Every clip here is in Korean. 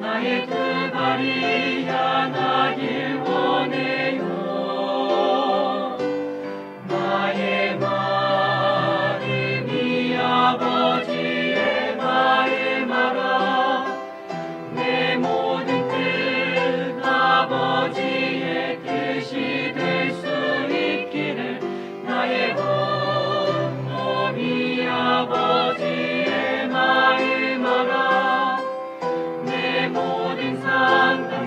나의 두 발이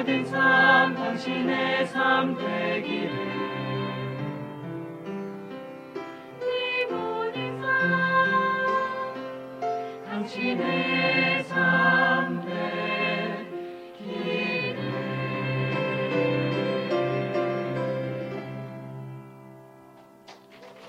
모든 삶 당신의 삶 되기를